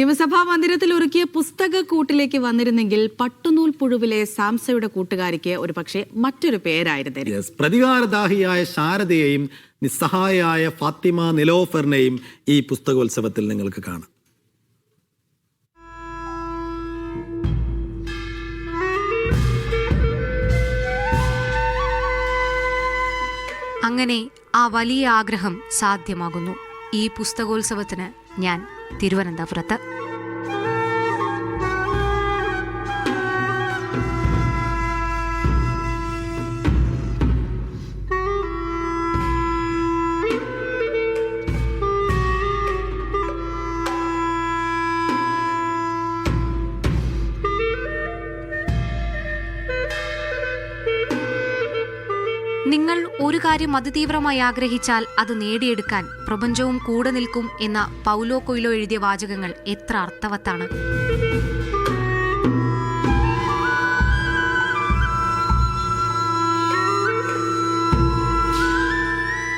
നിയമസഭാ മന്ദിരത്തിൽ ഒരുക്കിയ പുസ്തക കൂട്ടിലേക്ക് വന്നിരുന്നെങ്കിൽ പട്ടുനൂൽ പുഴുവിലെ സാംസയുടെ കൂട്ടുകാരിക്ക് ഒരു പക്ഷേ മറ്റൊരു പേരായിരുന്നു പ്രതികാരദാഹിയായ ശാരദയെയും നിസ്സഹായായ ഫാത്തിമ നിലോഫറിനെയും ഈ പുസ്തകോത്സവത്തിൽ നിങ്ങൾക്ക് കാണാം. അങ്ങനെ ആ വലിയ ആഗ്രഹം സാധ്യമാകുന്നു. ഈ പുസ്തകോത്സവത്തിന് ഞാൻ തിരുവനന്തപുരത്ത് നിങ്ങൾ ഒരു കാര്യം അതിതീവ്രമായി ആഗ്രഹിച്ചാൽ അത് നേടിയെടുക്കാൻ പ്രപഞ്ചവും കൂടെ നിൽക്കും എന്ന പൗലോ കൊയിലോ എഴുതിയ വാചകങ്ങൾ എത്ര അർത്ഥവത്താണ്.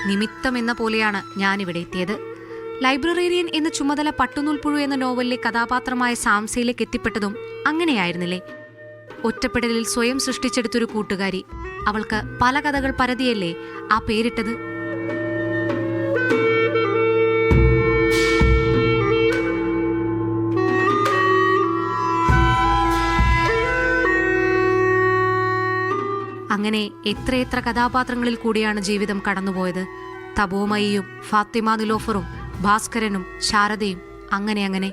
നിമിത്തം എന്ന പോലെയാണ് ഞാനിവിടെ എത്തിയത്. ലൈബ്രറേറിയൻ എന്ന ചുമതല പട്ടുനൂൽപ്പുഴു എന്ന നോവലിലെ കഥാപാത്രമായ സാംസയിലേക്ക് എത്തിപ്പെട്ടതും അങ്ങനെയായിരുന്നില്ലേ? ഒറ്റപ്പെടലിൽ സ്വയം സൃഷ്ടിച്ചെടുത്തൊരു കൂട്ടുകാരി അവൾക്ക് പല കഥകൾ പരതിയല്ലേ ആ പേരിട്ടത്? അങ്ങനെ എത്രയെത്ര കഥാപാത്രങ്ങളിൽ കൂടിയാണ് ജീവിതം കടന്നുപോയത്. തപോമയിയും ഫാത്തിമ നിലോഫറും ഭാസ്കരനും ശാരദയും അങ്ങനെ അങ്ങനെ.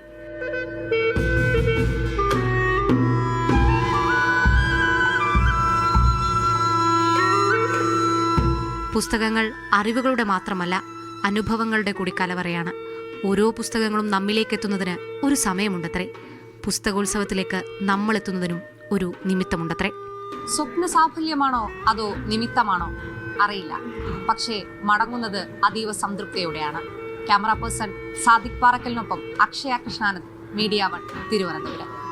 പുസ്തകങ്ങൾ അറിവുകളുടെ മാത്രമല്ല അനുഭവങ്ങളുടെ കൂടി കലവറയാണ്. ഓരോ പുസ്തകങ്ങളും നമ്മിലേക്ക് എത്തുന്നതിന് ഒരു സമയമുണ്ടത്രേ. പുസ്തകോത്സവത്തിലേക്ക് നമ്മൾ എത്തുന്നതിനും ഒരു നിമിത്തമുണ്ടത്രേ. സ്വപ്ന സാഫല്യമാണോ അതോ നിമിത്തമാണോ? അറിയില്ല. പക്ഷേ മടങ്ങുന്നത് അതീവ സംതൃപ്തിയോടെയാണ്. ക്യാമറ പേഴ്സൺ സാദിഖ് പാറക്കലിനൊപ്പം അക്ഷയ കൃഷ്ണാനന്ദ് മീഡിയ വൺ തിരുവനന്തപുരം.